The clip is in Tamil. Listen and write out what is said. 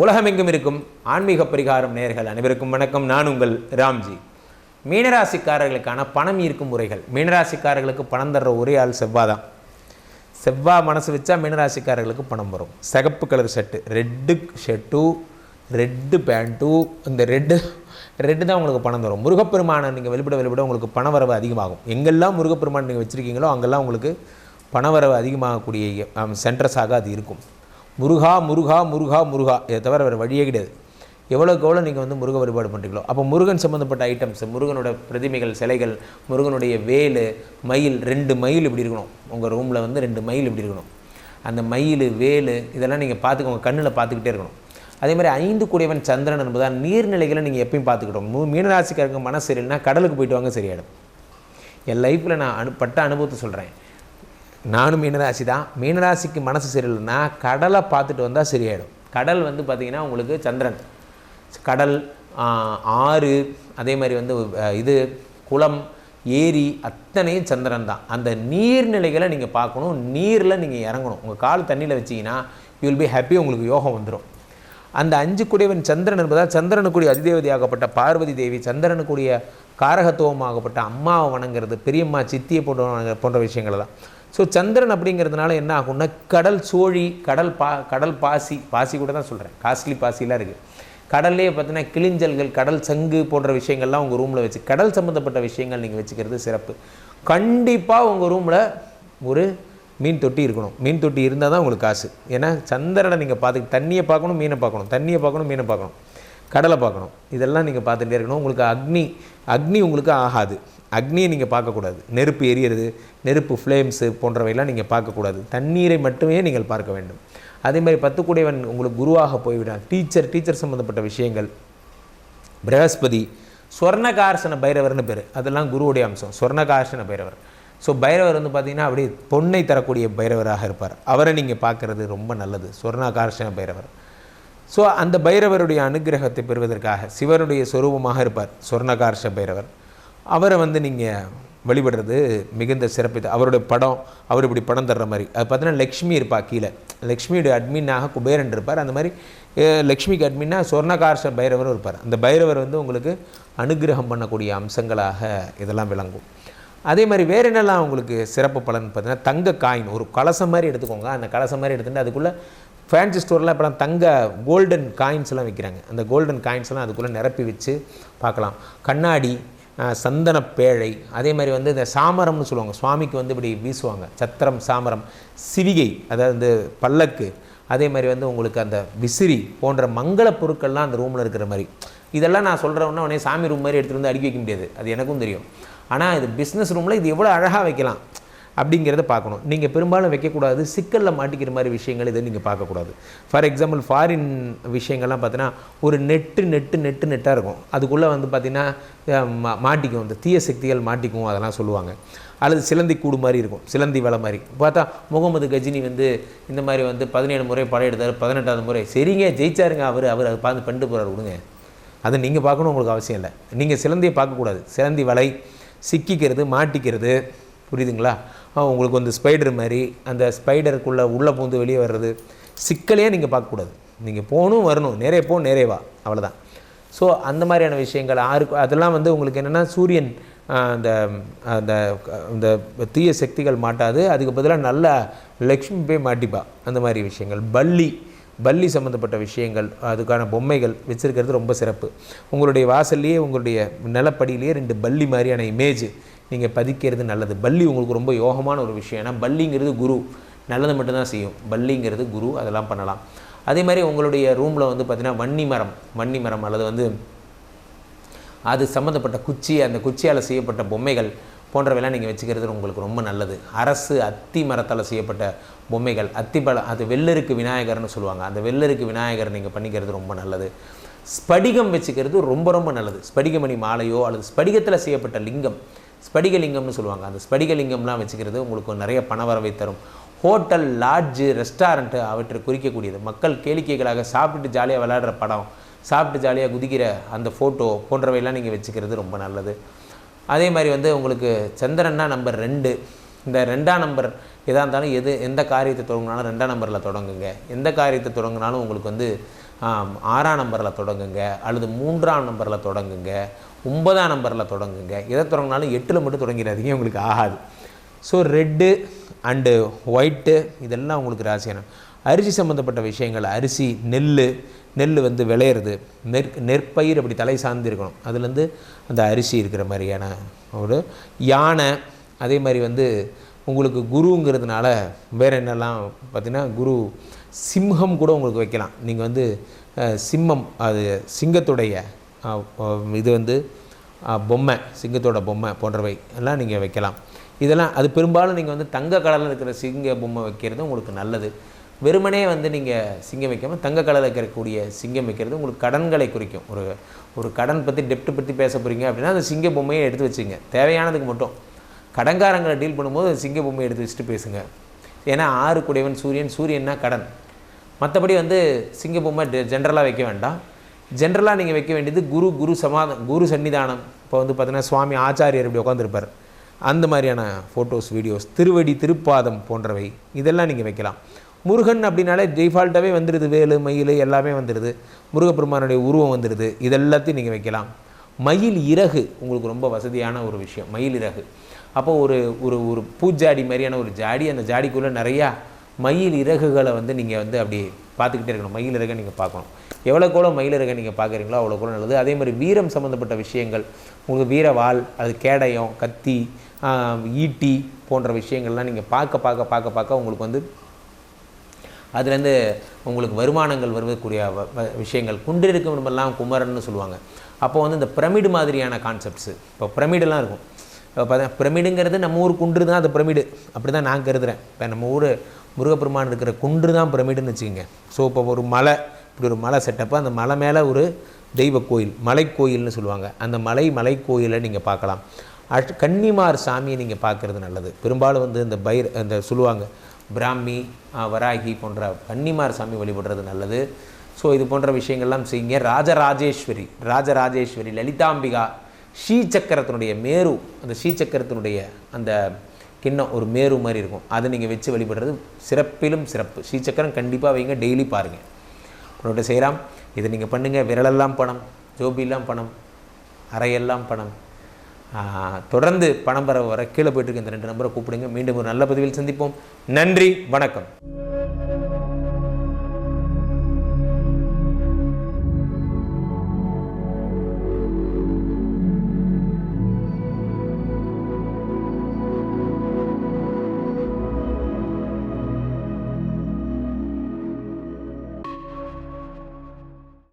உலகமெங்கும் இருக்கும் ஆன்மீக பரிகாரம் நேர்கள் அனைவருக்கும் வணக்கம். நான் உங்கள் ராம்ஜி. மீனராசிக்காரர்களுக்கான பணம் ஈர்க்கும் முறைகள் மீனராசிக்காரர்களுக்கு பணம் தர்ற ஒரே ஆள் செவ்வாய் தான் செவ்வாய் மனசு வச்சா மீனராசிக்காரர்களுக்கு பணம் வரும். சிகப்பு colour shirt red shirt red pant இந்த ரெட்டு ரெட்டு தான் உங்களுக்கு பணம் தரும். முருகப்பெருமானை நீங்கள் வெளிப்பட வெளிப்பட உங்களுக்கு பண வரவு அதிகமாகும். எங்கெல்லாம் முருகப்பெருமான் நீங்கள் வச்சுருக்கீங்களோ அங்கெல்லாம் உங்களுக்கு பணவரவு அதிகமாகக்கூடிய சென்ட்ரஸாக அது இருக்கும். முருகா முருகா முருகா முருகா. இதை தவிர வேறு வழியே கிடையாது. எவ்வளோக்கு எவ்வளோ நீங்கள் வந்து முருக வழிபாடு பண்ணுறீங்களோ அப்போ முருகன் சம்மந்தப்பட்ட ஐட்டம்ஸ் முருகனோட பிரதிமைகள் சிலைகள் முருகனுடைய வேலு மயில் ரெண்டு மயில் இப்படி இருக்கணும். உங்கள் ரூமில் வந்து ரெண்டு மயில் இப்படி இருக்கணும். அந்த மயில் வேலு இதெல்லாம் நீங்கள் பார்த்துக்கோங்க கண்ணில் பார்த்துக்கிட்டே இருக்கணும். அதே மாதிரி ஐந்து கூடியவன் சந்திரன் என்பதால் நீர்நிலைகளை நீங்கள் எப்பயும் பார்த்துக்கிட்டோம் மூ மீனராசிக்காரங்க மனசு சரியில்லைனா கடலுக்கு போயிட்டு வாங்க சரியாயிடும். என் லைஃப்பில் நான் அனு பட்ட அனுபவத்தை சொல்கிறேன் நானும் மீனராசி தான். மீனராசிக்கு மனசு சரியில்லைன்னா கடலை பார்த்துட்டு வந்தால் சரியாயிடும். கடல் வந்து பார்த்திங்கன்னா உங்களுக்கு சந்திரன். கடல் ஆறு அதே மாதிரி வந்து இது குளம் ஏரி அத்தனையும் சந்திரன் தான். அந்த நீர்நிலைகளை நீங்கள் பார்க்கணும். நீரில் நீங்கள் இறங்கணும். உங்கள் கால் தண்ணியில் வச்சிங்கன்னா யூ வில் பி ஹாப்பி உங்களுக்கு யோகம் வந்துடும் அந்த அஞ்சு குடைவன் சந்திரன் என்பதால் சந்திரனுக்குரிய அதிதேவதியாகப்பட்ட பார்வதி தேவி சந்திரனுக்குரிய காரகத்துவமாகப்பட்ட அம்மாவை வணங்குறது பெரியம்மா சித்தியை போன்ற போன்ற விஷயங்கள் தான். ஸோ சந்திரன் அப்படிங்கிறதுனால என்ன ஆகும்னா கடல் சோழி கடல் பா கடல் பாசி பாசி கூட தான் சொல்கிறேன் காஸ்ட்லி பாசிலாம் இருக்குது கடல்லே பார்த்தீங்கன்னா கிளிஞ்சல்கள் கடல் சங்கு போன்ற விஷயங்கள்லாம் உங்கள் ரூமில் வச்சு கடல் சம்மந்தப்பட்ட விஷயங்கள் நீங்கள் வச்சுக்கிறது சிறப்பு. கண்டிப்பாக உங்கள் ரூமில் ஒரு மீன் தொட்டி இருக்கணும். மீன் தொட்டி இருந்தால் தான் உங்களுக்கு காசு. ஏன்னா சந்திரனை நீங்கள் பார்த்து தண்ணியை பார்க்கணும் மீனை பார்க்கணும். தண்ணியை பார்க்கணும் மீனை பார்க்கணும். கடலை பார்க்கணும். இதெல்லாம் நீங்கள் பார்த்துட்டே இருக்கணும். உங்களுக்கு அக்னி அக்னி உங்களுக்கு ஆகாது. அக்னியை நீங்கள் பார்க்கக்கூடாது. நெருப்பு எரியறது நெருப்பு ஃப்ளேம்ஸு போன்றவையெல்லாம் நீங்கள் பார்க்கக்கூடாது. தண்ணீரை மட்டுமே நீங்கள் பார்க்க வேண்டும். அதே மாதிரி பத்துக்குடையவன் உங்களுக்கு குருவாக போய்விடான் டீச்சர் டீச்சர் சம்மந்தப்பட்ட விஷயங்கள். பிரகஸ்பதி ஸ்வர்ணகார்ஷன பைரவர்னு பேர். அதெல்லாம் குருவுடைய அம்சம். ஸ்வர்ணகார்ஷன பைரவர். ஸோ பைரவர் வந்து பார்த்திங்கன்னா அப்படியே பொன்னை தரக்கூடிய பைரவராக இருப்பார். அவரை நீங்கள் பார்க்குறது ரொம்ப நல்லது. ஸ்வர்ணகார்ஷன பைரவர். ஸோ அந்த பைரவருடைய அனுக்கிரகத்தை பெறுவதற்காக சிவனுடைய சொரூபமாக இருப்பார் சொர்ணகார்ஷ பைரவர். அவரை வந்து நீங்கள் வழிபடுறது மிகுந்த சிறப்பு. அவருடைய படம் அவர் இப்படி படம் தர்ற மாதிரி. அது பார்த்தீங்கன்னா லக்ஷ்மி இருப்பா கீழே. லக்ஷ்மியுடைய அட்மின்னாக குபேரன் இருப்பார். அந்த மாதிரி லக்ஷ்மிக்கு அட்மின்னா சொர்ணகார்ஷ பைரவரும் இருப்பார். அந்த பைரவர் வந்து உங்களுக்கு அனுக்கிரகம் பண்ணக்கூடிய அம்சங்களாக இதெல்லாம் விளங்கும். அதே மாதிரி வேறு என்னெல்லாம் உங்களுக்கு சிறப்பு பலன் பார்த்தீங்கன்னா தங்க காயின் ஒரு கலசம் மாதிரி எடுத்துக்கோங்க. அந்த கலசம் மாதிரி எடுத்துகிட்டு அதுக்குள்ளே ஃபேன்சி ஸ்டோரில் இப்போலாம் தங்க கோல்டன் காயின்ஸ்லாம் விற்கிறாங்க அந்த கோல்டன் காயின்ஸ்லாம் அதுக்குள்ளே நிரப்பி வச்சு பார்க்கலாம். கண்ணாடி சந்தன பேழை அதே மாதிரி வந்து இந்த சாமரம்னு சொல்லுவாங்க. சுவாமிக்கு வந்து இப்படி வீசுவாங்க. சத்திரம் சாமரம் சிவிகை அதாவது வந்து பல்லக்கு அதே மாதிரி வந்து உங்களுக்கு அந்த விசிறி போன்ற மங்கள பொருட்கள்லாம் அந்த ரூமில் இருக்கிற மாதிரி. இதெல்லாம் நான் சொல்கிறவொன்னே உடனே சாமி ரூம் மாதிரி எடுத்துகிட்டு வந்து அடுக்கி வைக்க முடியாது. அது எனக்கும் தெரியும். ஆனால் இது பிஸ்னஸ் ரூமில் இது எவ்வளோ அழகாக வைக்கலாம். அப்படிங்கிறத பார்க்கணும். நீங்கள் பெரும்பாலும் வைக்கக்கூடாது சிக்கலில் மாட்டிக்கிற மாதிரி விஷயங்கள் இதை நீங்கள் பார்க்கக்கூடாது. ஃபார் எக்ஸாம்பிள் ஃபாரின் விஷயங்கள்லாம் பார்த்தீங்கன்னா ஒரு நெட்டு நெட்டு நெட்டு நெட்டாக இருக்கும். அதுக்குள்ளே வந்து பார்த்திங்கன்னா மா- மாட்டிக்கும். இந்த தீய சக்திகள் மாட்டிக்கும் அதெல்லாம் சொல்லுவாங்க. அல்லது சிலந்தி கூடு மாதிரி இருக்கும். சிலந்தி வலை மாதிரி. பார்த்தா முகமது கஜினி வந்து இந்த மாதிரி வந்து பதினேழு முறை படம் எடுத்தார் பதினெட்டாவது முறை. சரிங்க ஜெயிச்சாருங்க அவர். அவர் அதை பார்த்து பண்ணிட்டு போகிறார் விடுங்க. அதை நீங்கள் பார்க்கணும் உங்களுக்கு அவசியம் இல்லை. நீங்கள் சிலந்தியை பார்க்கக்கூடாது. சிலந்தி வலை சிக்கிக்கிறது மாட்டிக்கிறது புரியுதுங்களா? உங்களுக்கு வந்து ஸ்பைடர் மாதிரி அந்த ஸ்பைடருக்குள்ளே உள்ளே பூந்து வெளியே வர்றது சிக்கலையே நீங்கள் பார்க்கக்கூடாது. நீங்கள் போகணும் வரணும். நிறைய போ நிறைவா வா. அவ்வளோதான் ஸோ அந்த மாதிரியான விஷயங்கள் ஆறு அதெல்லாம் வந்து உங்களுக்கு என்னென்னா சூரியன் அந்த அந்த அந்த தீய சக்திகள் மாட்டாது. அதுக்கு பதிலாக நல்ல லக்ஷ்மி போய் மாட்டிப்பா. அந்த மாதிரி விஷயங்கள். பள்ளி பள்ளி சம்மந்தப்பட்ட விஷயங்கள் அதுக்கான பொம்மைகள் வச்சுருக்கிறது ரொம்ப சிறப்பு. உங்களுடைய வாசல்லையே உங்களுடைய நிலப்படியிலேயே ரெண்டு பள்ளி மாதிரியான இமேஜ் நீங்கள் பதிக்கிறது நல்லது. பள்ளி உங்களுக்கு ரொம்ப யோகமான ஒரு விஷயம். ஏன்னா பள்ளிங்கிறது குரு. நல்லது மட்டும்தான் செய்யும். பள்ளிங்கிறது குரு. அதெல்லாம் பண்ணலாம். அதே மாதிரி உங்களுடைய ரூமில் வந்து பார்த்திங்கன்னா வன்னி மரம். வன்னி மரம் அல்லது வந்து அது சம்மந்தப்பட்ட குச்சி அந்த குச்சியால் செய்யப்பட்ட பொம்மைகள் போன்றவையெல்லாம் நீங்கள் வச்சுக்கிறது உங்களுக்கு ரொம்ப நல்லது. அரசு அத்தி மரத்தால் செய்யப்பட்ட பொம்மைகள். அத்திப்பழம் அது வெள்ளருக்கு விநாயகர்னு சொல்லுவாங்க. அந்த வெள்ளருக்கு விநாயகர் நீங்கள் பண்ணிக்கிறது ரொம்ப நல்லது. ஸ்படிகம் வச்சுக்கிறது ரொம்ப ரொம்ப நல்லது. ஸ்படிகமணி மாலையோ அல்லது ஸ்படிகத்தில் செய்யப்பட்ட லிங்கம் ஸ்படிகலிங்கம்னு சொல்லுவாங்க. அந்த ஸ்படிகலிங்கம்லாம் வச்சுக்கிறது உங்களுக்கு நிறைய பணவரவை தரும். ஹோட்டல் லாட்ஜு ரெஸ்டாரண்ட்டு அவற்றை குறிக்கக்கூடியது. மக்கள் கேளிக்கைகளாக சாப்பிட்டுட்டு ஜாலியாக விளையாடுற படம் சாப்பிட்டு ஜாலியாக குதிக்கிற அந்த ஃபோட்டோ போன்றவையெல்லாம் நீங்கள் வச்சுக்கிறது ரொம்ப நல்லது. அதே மாதிரி வந்து உங்களுக்கு சந்திரன்னா நம்பர் ரெண்டு. இந்த ரெண்டாம் நம்பர் எதாக இருந்தாலும் எது எந்த காரியத்தை தொடங்கினாலும் ரெண்டாம் நம்பரில் தொடங்குங்க. எந்த காரியத்தை தொடங்கினாலும் உங்களுக்கு வந்து ஆறாம் நம்பரில் தொடங்குங்க அல்லது மூன்றாம் நம்பரில் தொடங்குங்க ஒன்பதாம் நம்பரில் தொடங்குங்க. எதை தொடங்கினாலும் எட்டில் மட்டும் தொடங்கிடாதீங்க உங்களுக்கு ஆகாது. ஸோ ரெட்டு அண்டு ஒயிட்டு இதெல்லாம் உங்களுக்கு ராசியான அரிசி சம்மந்தப்பட்ட விஷயங்கள் அரிசி நெல் நெல் வந்து விளையிறது. நெற் நெற்பயிர் அப்படி தலை சார்ந்து இருக்கணும். அதுலேருந்து அந்த அரிசி இருக்கிற மாதிரியான ஒரு யானை அதே மாதிரி வந்து உங்களுக்கு குருங்கிறதுனால வேறு என்னெல்லாம் பார்த்திங்கன்னா குரு சிம்ஹம் கூட உங்களுக்கு வைக்கலாம். நீங்கள் வந்து சிம்மம் அது சிங்கத்துடைய இது வந்து பொம்மை சிங்கத்தோட பொம்மை போன்றவை எல்லாம் நீங்கள் வைக்கலாம். இதெல்லாம் அது பெரும்பாலும் நீங்கள் வந்து தங்க கலரில் இருக்கிற சிங்க பொம்மை வைக்கிறது உங்களுக்கு நல்லது. வெறுமனே வந்து நீங்கள் சிங்கம் வைக்காமல் தங்க கலரில் இருக்கக்கூடிய சிங்கம் வைக்கிறது உங்களுக்கு கடன்களை குறிக்கும். ஒரு ஒரு கடன் பற்றி டெப்ட் பற்றி பேச போகிறீங்க அப்படின்னா அந்த சிங்க பொம்மையை எடுத்து வச்சுங்க. தேவையானதுக்கு மட்டும். கடன்காரங்களை டீல் பண்ணும்போது சிங்க பொம்மையை எடுத்து வச்சுட்டு பேசுங்க. ஏன்னா ஆறு குடைவன் சூரியன் சூரியன்னா கடன். மற்றபடி வந்து சிங்க பொம்மை ஜென்ரலாக வைக்க வேண்டாம். ஜென்ரலாக நீங்கள் வைக்க வேண்டியது குரு குரு சமாதம் குரு சன்னிதானம். இப்போ வந்து பார்த்தீங்கன்னா சுவாமி ஆச்சாரியர் இப்படி உட்காந்துருப்பார் அந்த மாதிரியான ஃபோட்டோஸ் வீடியோஸ் திருவடி திருப்பாதம் போன்றவை இதெல்லாம் நீங்கள் வைக்கலாம். முருகன் அப்படின்னாலே டிஃபால்ட்டாகவே வந்துடுது வேலு மயில் எல்லாமே வந்துடுது முருகப்பெருமானுடைய உருவம் வந்துடுது இதெல்லாத்தையும் நீங்கள் வைக்கலாம். மயில் இறகு உங்களுக்கு ரொம்ப வசதியான ஒரு விஷயம். மயில் இறகு. அப்போ ஒரு ஒரு ஒரு பூஜாடி மாதிரியான ஒரு ஜாடி அந்த ஜாடிக்குள்ளே நிறையா மயில் இறகுகளை வந்து நீங்கள் வந்து அப்படி பார்த்துக்கிட்டே இருக்கணும். மயில் இறகை நீங்கள் பார்க்கணும். எவ்வளோக்கு எவ்வளோ மயில் இறகை நீங்கள் பார்க்குறீங்களோ அவ்வளோக்கு எவ்வளோ நல்லது. அதே மாதிரி வீரம் சம்மந்தப்பட்ட விஷயங்கள் உங்களுக்கு வீரவாள் அது கேடயம் கத்தி ஈட்டி போன்ற விஷயங்கள்லாம் நீங்கள் பார்க்க பார்க்க பார்க்க பார்க்க உங்களுக்கு வந்து அதுலேருந்து உங்களுக்கு வருமானங்கள் வருவதற்குரிய வ- வ- விஷயங்கள். குன்றிருக்கும் எல்லாம் குமரன்னு சொல்லுவாங்க. அப்போ வந்து இந்த பிரமிடு மாதிரியான கான்செப்ட்ஸு இப்போ பிரமிடெல்லாம் இருக்கும். பார்த்தா பிரமிடுங்கிறது நம்ம ஊர் குன்று தான் அது பிரமிடு. அப்படி தான் நான் கருதுறேன். இப்போ நம்ம ஊர் முருகப்பெருமான் இருக்கிற குன்று தான் பிரமிடுன்னு வச்சுக்கோங்க. ஸோ இப்போ ஒரு மலை இப்படி ஒரு மலை செட்டப்பு அந்த மலை மேலே ஒரு தெய்வ கோயில் மலை கோயில்னு சொல்லுவாங்க. அந்த மலை மலை கோயிலை நீங்கள் பார்க்கலாம். அட் கன்னிமார் சாமியை நீங்கள் பார்க்குறது நல்லது. பெரும்பாலும் வந்து இந்த பைர் அந்த சொல்லுவாங்க பிராமி வராகி போன்ற கன்னிமார் சாமி வழிபடுறது நல்லது. ஸோ இது போன்ற விஷயங்கள்லாம் செய்யுங்க. ராஜராஜேஸ்வரி ராஜராஜேஸ்வரி லலிதாம்பிகா ஸ்ரீசக்கரத்தினுடைய மேரு அந்த ஸ்ரீசக்கரத்தினுடைய அந்த கிண்ணம் ஒரு மேரு மாதிரி இருக்கும். அதை நீங்கள் வச்சு வழிபடுறது சிறப்பிலும் சிறப்பு. ஸ்ரீசக்கரம் கண்டிப்பாக வைங்க டெய்லி பாருங்கள் உன்னோட செய்யலாம். இதை நீங்கள் பண்ணுங்கள் விரலெல்லாம் பணம் ஜோபியெல்லாம் பணம் அறையெல்லாம் பணம். தொடர்ந்து பணம் பரவ வர கீழே போயிட்டுருக்கு இந்த ரெண்டு நம்பரை கூப்பிடுங்க. மீண்டும் ஒரு நல்ல பதிவில் சந்திப்போம். நன்றி வணக்கம்.